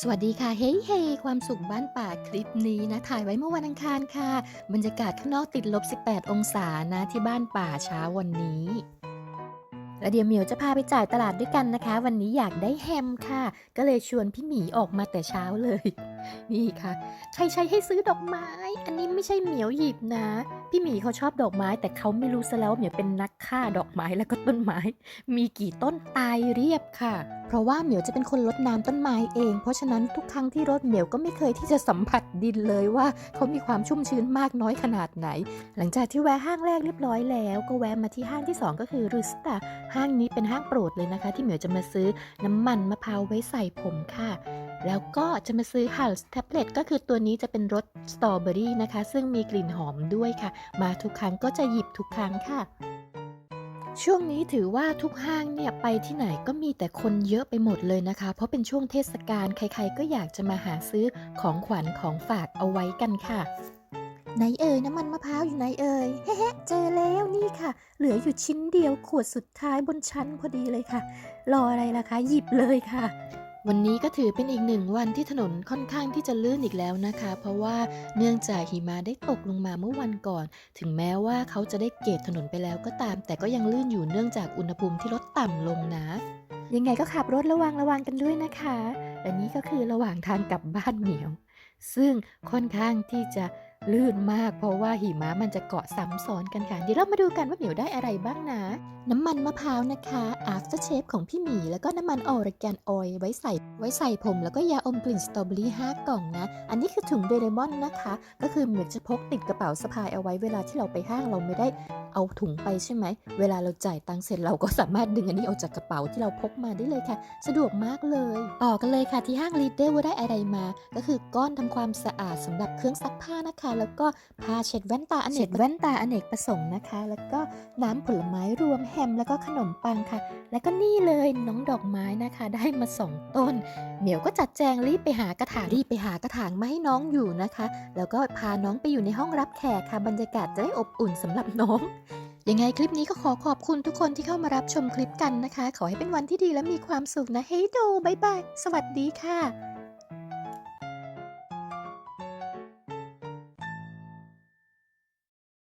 สวัสดีค่ะ เฮ้ยเฮความสุขบ้านป่าคลิปนี้นะ ถ่ายไว้เมื่อวันอังคารค่ะ บรรยากาศข้างนอกติดลบ 18 องศานะที่บ้านป่าเช้าวันนี้ แล้วเดี๋ยวเหมียวจะพาไปจ่ายตลาดด้วยกันนะคะ วันนี้อยากได้แฮมค่ะ ก็เลยชวนพี่หมีออกมาแต่เช้าเลย นี่ค่ะ ใครใช้ให้ซื้อดอกไม้ อันนี้ไม่ใช่เหมียวหยิบนะ พี่หมีเขาชอบดอกไม้ แต่เขาไม่รู้ซะแล้วเหมียวเป็นนักฆ่าดอกไม้แล้วก็ต้นไม้ มีกี่ต้นตายเรียบค่ะ เพราะว่าเหมียวจะเป็นคนรดน้ำต้นไม้เอง เพราะฉะนั้นทุกครั้งที่รดเหมียวก็ไม่เคยที่จะสัมผัสดินเลยว่าเขามีความชุ่มชื้นมากน้อยขนาดไหน หลังจากที่แวะห้างแรกเรียบร้อยแล้ว ก็แวะมาที่ห้างที่สองก็คือรุสตาห้างนี้เป็นห้างโปรดเลยนะคะ ที่เหมียวจะมาซื้อน้ำมันมะพร้าวไว้ใส่ผมค่ะ แล้วก็จะมาซื้อฮัลส์แท็บเล็ตก็คือตัวนี้จะเป็นรสสตรอเบอรี่นะคะ ซึ่งมีกลิ่นหอมด้วยค่ะ มาทุกครั้งก็จะหยิบทุกครั้งค่ะช่วงนี้ถือว่าทุกห้างเนี่ยไปที่ไหนก็มีแต่คนเยอะไปหมดเลยนะคะ เพราะเป็นช่วงเทศกาลใครๆก็อยากจะมาหาซื้อของขวัญของฝากเอาไว้กันค่ะ ไหนเอ่ยน้ำมันมะพร้าวอยู่ไหนเอ่ยเฮ้ๆเจอแล้วนี่ค่ะ เหลืออยู่ชิ้นเดียวขวดสุดท้ายบนชั้นพอดีเลยค่ะ รออะไรล่ะคะหยิบเลยค่ะ วันนี้ก็ถือเป็นอีกหนึ่งวันที่ถนนค่อนข้างที่จะลื่นอีกแล้วนะคะ เพราะว่าเนื่องจากหิมะได้ตกลงมาเมื่อวันก่อน ถึงแม้ว่าเขาจะได้เกตถนนไปแล้วก็ตาม แต่ก็ยังลื่นอยู่เนื่องจากอุณหภูมิที่ลดต่ำลงนะยังไงก็ขับรถระวังระวังกันด้วยนะคะ และนี่ก็คือระหว่างทางกลับบ้านเหมียว ซึ่งค่อนข้างที่จะ ลื่นมากเพราะว่าหิมะมันจะเกาะซ้ำซ้อนกันค่ะ เดี๋ยวเรามาดูกันว่าเหมียวได้อะไรบ้างนะ น้ำมันมะพร้าวนะคะ after shave ของพี่หมี แล้วก็น้ำมันออร์แกนออยไว้ใส่ ไว้ใส่ผม แล้วก็ยาอมกลิ่นสตรอเบอรี่5กล่องนะ อันนี้คือถุงเดเรมอนนะคะ ก็คือเหมือนจะพกติดกระเป๋าสะพายเอาไว้เวลาที่เราไปห้างเราไม่ได้เอาถุงไปใช่ไหม เวลาเราจ่ายตังค์เสร็จเราก็สามารถดึงอันนี้ออกจากกระเป๋าที่เราพกมาได้เลยค่ะ สะดวกมากเลย ต่อกันเลยค่ะที่ห้างลีดเดอร์ว่าได้อะไรมา ก็คือก้อนทำความสะอาดสำหรับเครื่องซักผ้านะคะแล้วก็ผ้าเช็ดแว่นตาอเนกแว่นตาอเนกประสงค์นะคะ แล้วก็น้ำผลไม้รวมแฮมแล้วก็ขนมปังค่ะ แล้วก็นี่เลยน้องดอกไม้นะคะ ได้มาสองต้น เหมียวก็จัดแจงรีบไปหากระถางรีบไปหากระถางมาให้น้องอยู่นะคะ แล้วก็พาน้องไปอยู่ในห้องรับแขกค่ะบรรยากาศจะได้อบอุ่นสำหรับน้องยังไงคลิปนี้ก็ขอขอบคุณทุกคนที่เข้ามารับชมคลิปกันนะคะ ขอให้เป็นวันที่ดีและมีความสุขนะ เฮ้ยโดบายบาย สวัสดีค่ะ